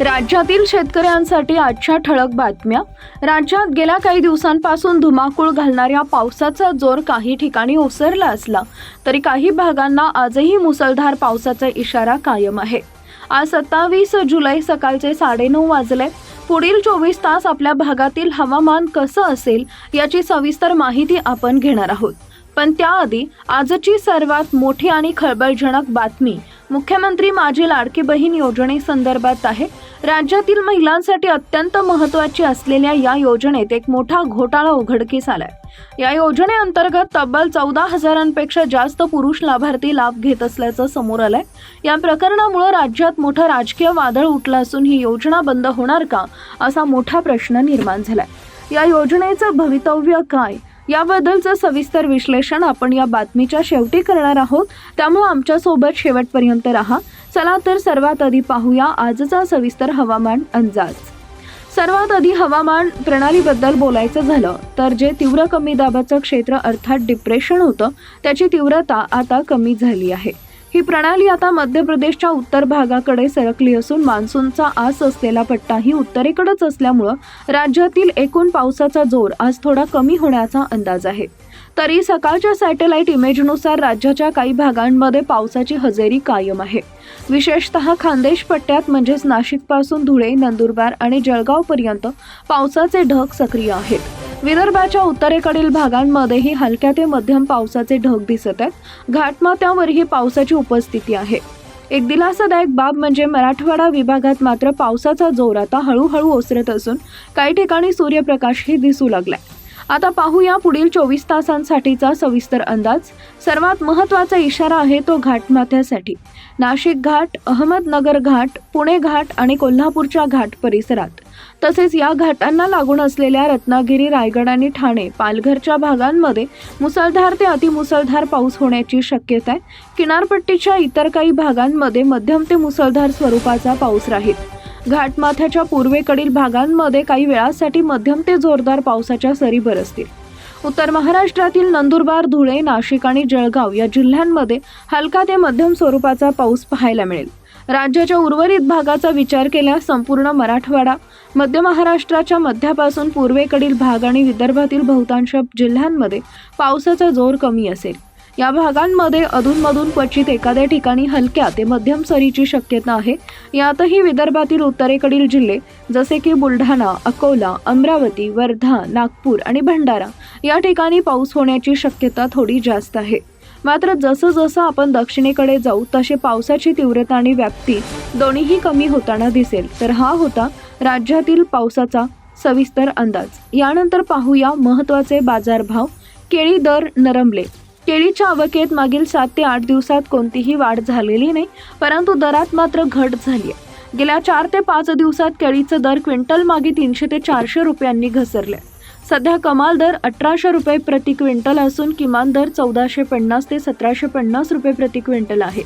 राज्यातील शेतकऱ्यांसाठी आजच्या ठळक बातम्या. राज्यात गेल्या काही दिवसांपासून धुमाकूळ घालणाऱ्या पावसाचा जोर काही ठिकाणी ओसरला असला तरी काही भागांना आजही मुसळधार पावसाचा इशारा कायम आहे. आज सत्तावीस जुलै सकाळचे साडेनऊ वाजले. पुढील चोवीस तास आपल्या भागातील हवामान कसं असेल याची सविस्तर माहिती आपण घेणार आहोत. पण त्याआधी आजची सर्वात मोठी आणि खळबळजनक बातमी मुख्यमंत्री माझी लाडकी बहीण योजनेसंदर्भात आहे. राज्यातील महिलांसाठी अत्यंत महत्त्वाची असलेल्या या योजनेत एक मोठा घोटाळा उघडकीस आलाय. या योजनेअंतर्गत तब्बल चौदा हजारांपेक्षा जास्त पुरुष लाभार्थी लाभ घेत असल्याचं समोर आलंय. या प्रकरणामुळे राज्यात मोठं राजकीय वादळ उठलं असून ही योजना बंद होणार का असा मोठा प्रश्न निर्माण झालाय. या योजनेचं भवितव्य काय? याबद्दलचं सविस्तर विश्लेषण आपण या बातमीच्या शेवटी करणार आहोत. त्यामुळे आमच्यासोबत शेवटपर्यंत राहा. चला तर सर्वात आधी पाहूया आजचा सविस्तर हवामान अंदाज. सर्वात आधी हवामान प्रणालीबद्दल बोलायचं झालं तर जे तीव्र कमी दाबाचं क्षेत्र अर्थात डिप्रेशन होतं त्याची तीव्रता आता कमी झाली आहे. ही प्रणाली आता मध्य प्रदेशच्या उत्तर भागाकडे सरकली असून मान्सूनचा आस असलेला पट्टाही उत्तरेकडेच असल्यामुळं राज्यातील एकूण पावसाचा जोर आज थोडा कमी होण्याचा अंदाज आहे. तरी सकाळच्या सॅटेलाइट इमेजनुसार राज्याच्या काही भागांमध्ये पावसाची हजेरी कायम आहे. विशेषतः खानदेश पट्ट्यात म्हणजेच नाशिकपासून धुळे नंदुरबार आणि जळगावपर्यंत पावसाचे ढग सक्रिय आहेत. विदर्भाच्या उत्तरेकडील भागांमध्येही हलक्या ते मध्यम पावसाचे ढग दिसत आहेत. घाटमाथ्यावरही पावसाची उपस्थिती आहे. एक दिलासादायक बाब म्हणजे मराठवाडा विभागात मात्र पावसाचा जोर आता हळूहळू ओसरत असून काही ठिकाणी सूर्यप्रकाशही दिसू लागलाय. आता पाहूया पुढील चोवीस तासांसाठीचा सविस्तर अंदाज. सर्वात महत्त्वाचा इशारा आहे तो घाटमाथ्यासाठी नाशिक घाट अहमदनगर घाट पुणे घाट आणि कोल्हापूरच्या घाट परिसरात. तसेच या घाटांना लागून असलेल्या रत्नागिरी रायगड आणि ठाणे पालघरच्या भागांमध्ये मुसळधार ते अतिमुसळधार पाऊस होण्याची शक्यता आहे. किनारपट्टीच्या इतर काही भागांमध्ये मध्यम ते मुसळधार स्वरूपाचा पाऊस राहील. घाटमाथ्याच्या पूर्वेकडील भागांमध्ये काही वेळासाठी मध्यम ते जोरदार पावसाच्या सरी बरसतील. उत्तर महाराष्ट्रातील नंदुरबार धुळे नाशिक आणि जळगाव या जिल्ह्यांमध्ये हलका ते मध्यम स्वरूपाचा पाऊस पाहायला मिळेल. राज्याच्या उर्वरित भागाचा विचार केल्यास संपूर्ण मराठवाडा मध्य महाराष्ट्राच्या मध्यापासून पूर्वेकडील भाग आणि विदर्भातील बहुतांश जिल्ह्यांमध्ये पावसाचा जोर कमी असेल. या भागांमध्ये अधूनमधून क्वचित एखाद्या ठिकाणी हलक्या ते मध्यम सरीची शक्यता आहे. यातही विदर्भातील उत्तरेकडील जिल्हे जसे की बुलढाणा अकोला अमरावती वर्धा नागपूर आणि भंडारा या ठिकाणी पाऊस होण्याची शक्यता थोडी जास्त आहे. मात्र जसं जसं आपण दक्षिणेकडे जाऊ तसे पावसाची तीव्रता आणि व्याप्ती दोन्हीही कमी होताना दिसेल. तर हा होता राज्यातील पावसाचा सविस्तर अंदाज. यानंतर पाहूया महत्त्वाचे बाजारभाव. केळी दर नरमले. केळीच्या आवकेत मागील सात ते आठ दिवसात कोणतीही वाढ झालेली नाही परंतु दरात मात्र घट झाली आहे. गेल्या चार ते पाच दिवसात केळीचं दर क्विंटल मागे तीनशे ते चारशे रुपयांनी घसरले. सध्या कमाल दर अठराशे रुपये प्रति क्विंटल असून किमान दर चौदाशे पन्नास ते सतराशे पन्नास रुपये प्रति क्विंटल आहे.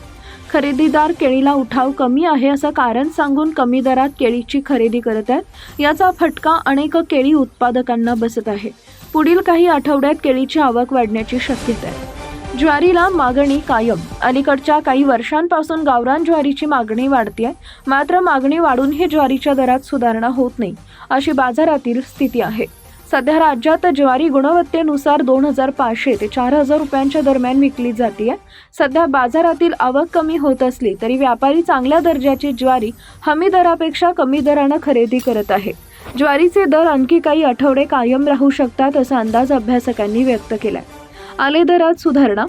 खरेदीदार केळीला उठाव कमी आहे असं कारण सांगून कमी दरात केळीची खरेदी करत आहेत. याचा फटका अनेक केळी उत्पादकांना बसत आहे. पुढील काही आठवड्यात केळीची आवक वाढण्याची शक्यता आहे. ज्वारीला मागणी कायम. अलीकडच्या काही वर्षांपासून गावरान ज्वारीची मागणी वाढते मात्र मागणी वाढूनही ज्वारीच्या दरात सुधारणा होत नाही अशी बाजारातील स्थिती आहे. सध्या राज्यात ज्वारी गुणवत्तेनुसार दोन हजार पाचशे ते चार हजार रुपयांच्या दरम्यान विकली जाते सध्या बाजारातील आवक कमी होत असली तरी व्यापारी चांगल्या दर्जाची ज्वारी हमी दरापेक्षा कमी दरानं खरेदी करत आहे. ज्वारीचे दर आणखी काही आठवडे कायम राहू शकतात असा अंदाज अभ्यासकांनी व्यक्त केला आहे आले दरात सुधारणा.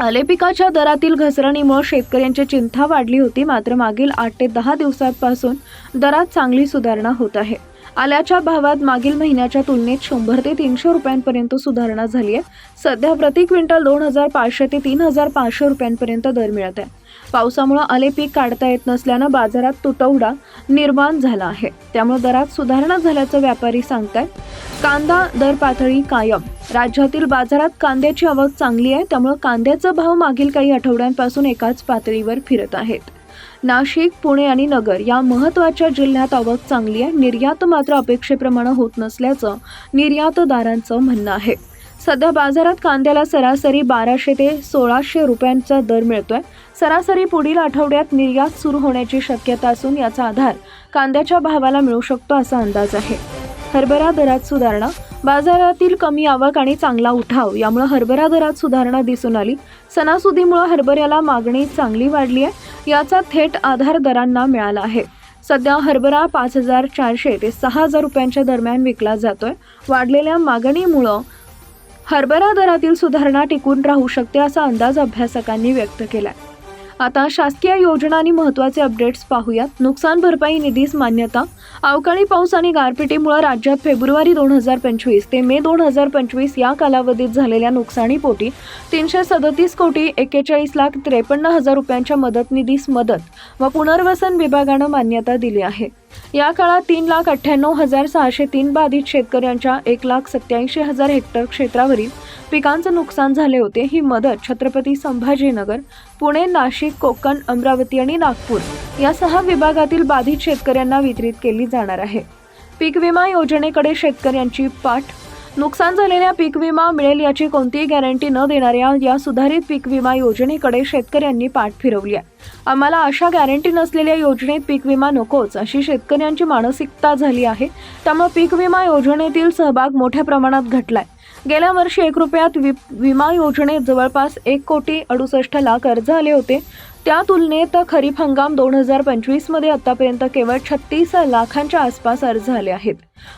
आले पिकाच्या दरातील घसरणीमुळे शेतकऱ्यांची चिंता वाढली होती. मात्र मागील आठ ते दहा दिवसांपासून दरात चांगली सुधारणा होत आहे. आल्याच्या भावात मागील महिन्याच्या तुलनेत शंभर ते तीनशे रुपयांपर्यंत सुधारणा झाली आहे. सध्या प्रति क्विंटल दोन हजार पाचशे ते तीन हजार पाचशे रुपयांपर्यंत दर मिळत आहे. पावसामुळे आले पीक काढता येत नसल्यानं बाजारात तुटवडा निर्माण झाला आहे. त्यामुळे दरात सुधारणा झाल्याचं व्यापारी सांगतायत. कांदा दर पातळी कायम. राज्यातील बाजारात कांद्याची आवक चांगली आहे त्यामुळे कांद्याचा भाव मागील काही आठवड्यांपासून एकाच पातळीवर फिरत आहेत. नाशिक पुणे आणि नगर या महत्त्वाच्या जिल्ह्यात आवक चांगली आहे. निर्यात मात्र अपेक्षेप्रमाणे होत नसल्याचं निर्यातदारांचं म्हणणं आहे. सध्या बाजारात कांद्याला सरासरी बाराशे ते सोळाशे रुपयांचा दर मिळतोय. सरासरी पुढील आठवड्यात निर्यात सुरू होण्याची शक्यता असून याचा आधार कांद्याच्या भावाला मिळू शकतो असा अंदाज आहे. हरभरा दरात सुधारणा. बाजारातील कमी आवक आणि चांगला उठाव यामुळे हरभरा दरात सुधारणा दिसून आली. सणासुदीमुळे हरभऱ्याला मागणी चांगली वाढली आहे. याचा थेट आधार दरांना मिळाला आहे. सध्या हरभरा पाच हजार चारशे ते सहा हजार रुपयांच्या दरम्यान विकला जातोय. वाढलेल्या मागणीमुळं हरभरा दरातील सुधारणा टिकून राहू शकते असा अंदाज अभ्यासकांनी व्यक्त केलाय. आता शासकीय योजना आणि महत्त्वाचे अपडेट्स पाहूयात. नुकसान भरपाई निधीस मान्यता अवकाळी पाऊस आणि गारपिटीमुळे राज्यात फेब्रुवारी दोन हजार पंचवीस ते मे दोन हजार पंचवीस या कालावधीत झालेल्या नुकसानीपोटी तीनशे सदतीस कोटी एक्केचाळीस लाख त्रेपन्न हजार रुपयांच्या मदत निधीस मदत व पुनर्वसन विभागानं मान्यता दिली आहे. या काळात तीन लाख अठ्ठ्याण्णव हजार सहाशे तीन बाधित शेतकऱ्यांच्या एक लाख सत्याऐंशी हजार हेक्टर क्षेत्रावरील पिकांचं नुकसान झाले होते ही मदत छत्रपती संभाजीनगर पुणे नाशिक कोकण अमरावती आणि नागपूर या सहा विभागातील बाधित शेतकऱ्यांना वितरित केली जाणार आहे. पीक विमा योजनेकडे शेतकऱ्यांची पाठ नुकसान झालेल्या पीक विमा मिळेल याची कोणतीही गॅरंटी न देणाऱ्या या सुधारित पीक विमा योजनेकडे शेतकऱ्यांनी पाठ फिरवली आहे. आम्हाला अशा गॅरंटी नसलेल्या योजनेत पीक विमा नकोच अशी शेतकऱ्यांची मानसिकता झाली आहे. त्यामुळे पीक विमा योजनेतील सहभाग मोठ्या प्रमाणात घटलाय. गेल्या वर्षी एक रुपयात वि विमा योजनेत जवळपास एक कोटी अडुसष्ट लाख अर्ज आले होते. त्या तुलनेत खरीप हंगाम दोन हजार पंचवीसमध्ये आतापर्यंत केवळ छत्तीस लाखांच्या आसपास अर्ज आले आहेत.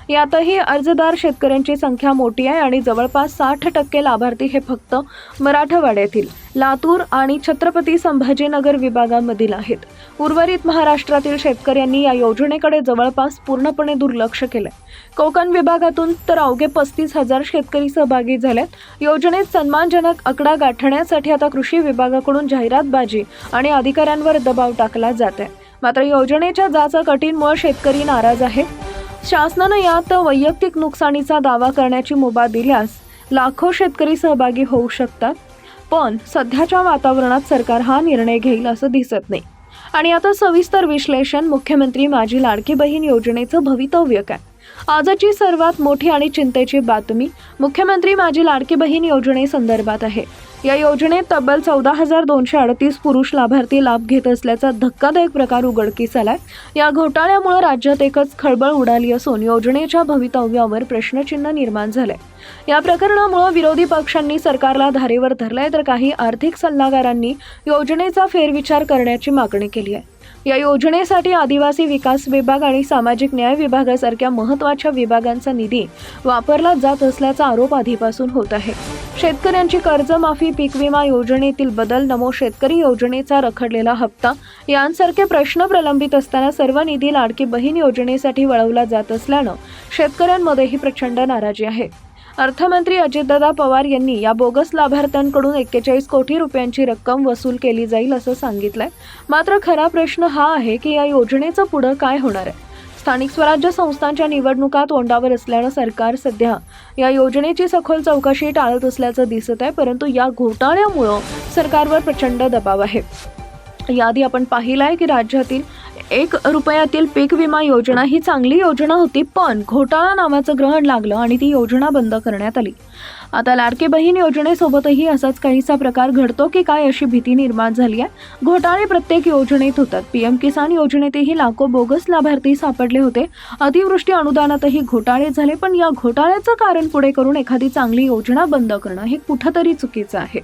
यातही अर्जदार शेतकऱ्यांची संख्या मोठी आहे आणि जवळपास साठ टक्के लाभार्थी हे फक्त मराठवाड्यातील लातूर आणि छत्रपती संभाजीनगर विभागामधील आहेत. उर्वरित महाराष्ट्रातील शेतकऱ्यांनी या योजनेकडे जवळपास पूर्णपणे दुर्लक्ष केलं कोकण विभागातून तर अवघे पस्तीस हजार शेतकरी सहभागी झालेत योजनेत सन्मानजनक आकडा गाठण्यासाठी आता कृषी विभागाकडून जाहिरातबाजी आणि अधिकाऱ्यांवर दबाव टाकला जात आहे मात्र योजनेच्या जाचा कटींमुळे शेतकरी नाराज आहेत. शासनानं यात वैयक्तिक नुकसानीचा दावा करण्याची मुभा दिल्यास लाखो शेतकरी सहभागी होऊ शकतात. पण सध्याच्या वातावरणात सरकार हा निर्णय घेईल असं दिसत नाही. आणि आता सविस्तर विश्लेषण मुख्यमंत्री माझी लाडकी बहीण योजनेचं भवितव्य काय? आजची सर्वात मोठी आणि चिंतेची बातमी मुख्यमंत्री माझी लाडकी बहीण योजनेसंदर्भात आहे. या योजनेत तब्बल चौदा हजार दोनशे अडतीस पुरुष लाभार्थी लाभ घेत असल्याचा धक्कादायक प्रकार उघडकीस आलाय या घोटाळ्यामुळे राज्यात एकच खळबळ उडाली असून योजनेच्या भवितव्यावर प्रश्नचिन्ह निर्माण झालंय. या प्रकरणामुळे विरोधी पक्षांनी सरकारला धारेवर धरलाय तर काही आर्थिक सल्लागारांनी योजनेचा फेरविचार करण्याची मागणी केली आहे. या योजनेसाठी आदिवासी विकास विभाग आणि सामाजिक न्याय विभागासारख्या महत्त्वाच्या विभागांचा निधी वापरला जात असल्याचा आरोप आधीपासून होत आहे. शेतकऱ्यांची कर्जमाफी पीक विमा योजनेतील बदल नमो शेतकरी योजनेचा रखडलेला हप्ता यांसारखे प्रश्न प्रलंबित असताना सर्व निधी लाडकी बहीण योजनेसाठी वळवला जात असल्यानं शेतकऱ्यांमध्येही प्रचंड नाराजी आहे. अर्थमंत्री अजितदादा पवार यांनी या बोगस लाभार्थ्यांकडून एक्केचाळीस कोटी रुपयांची रक्कम वसूल केली जाईल असं सांगितलंय. मात्र खरा प्रश्न हा आहे की या योजनेचं पुढं काय होणार आहे? स्थानिक स्वराज्य संस्थांच्या निवडणुका तोंडावर असल्यानं सरकार सध्या या योजनेची सखोल चौकशी टाळत असल्याचं दिसत आहे परंतु या घोटाळ्यामुळं सरकारवर प्रचंड दबाव आहे. याआधी आपण पाहिलं आहे की राज्यातील एक रुपयातील पीक विमा योजना ही चांगली योजना होती पण घोटाळा नावाचं ग्रहण लागलं आणि ती योजना बंद करण्यात आली. आता लाडके बहीण योजनेसोबतही असाच काहीसा प्रकार घडतो की काय अशी भीती निर्माण झाली आहे? घोटाळे प्रत्येक योजनेत होतात. पीएम किसान योजनेतही लाखो बोगस लाभार्थी सापडले होते. अतिवृष्टी अनुदानातही घोटाळे झाले पण या घोटाळ्याचं कारण पुढे करून एखादी चांगली योजना बंद करणं हे कुठंतरी चुकीचं आहे.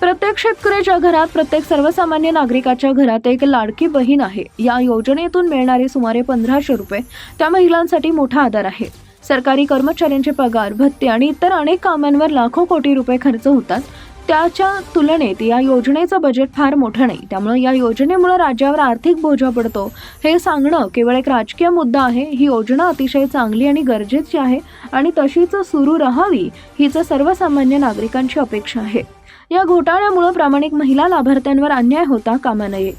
प्रत्येक शेतकऱ्याच्या घरात प्रत्येक सर्वसामान्य नागरिकाच्या घरात एक लाडकी बहीण आहे. या योजनेतून मिळणारे सुमारे पंधराशे रुपये त्या महिलांसाठी मोठा आधार आहे. सरकारी कर्मचाऱ्यांचे पगार भत्ते आणि इतर अनेक कामांवर लाखो कोटी रुपये खर्च होतात. त्याच्या तुलनेत या योजनेचं बजेट फार मोठं नाही. त्यामुळे या योजनेमुळे राज्यावर आर्थिक बोजा पडतो. हे सांगणं केवळ एक राजकीय मुद्दा आहे. ही योजना अतिशय चांगली आणि गरजेची आहे आणि तशीच सुरू राहावी हीच सर्वसामान्य नागरिकांची अपेक्षा आहे. या घोटाळ्यामुळे प्रामाणिक महिला लाभार्थ्यांवर अन्याय होता कामा नये.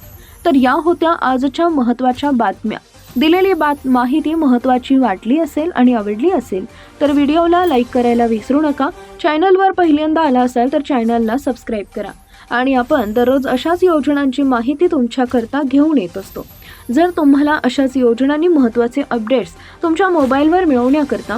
तर या होत्या आजच्या महत्त्वाच्या बातम्या. दिलेली बात माहिती महत्त्वाची वाटली असेल आणि आवडली असेल तर व्हिडिओला लाईक करायला विसरू नका. चॅनलवर पहिल्यांदा आला असाल तर चॅनलला सबस्क्राईब करा. आणि आपण दररोज अशाच योजनांची माहिती तुमच्याकरता घेऊन येत असतो. जर तुम्हाला अशाच योजनांनी महत्त्वाचे अपडेट्स तुमच्या मोबाईलवर मिळवण्याकरता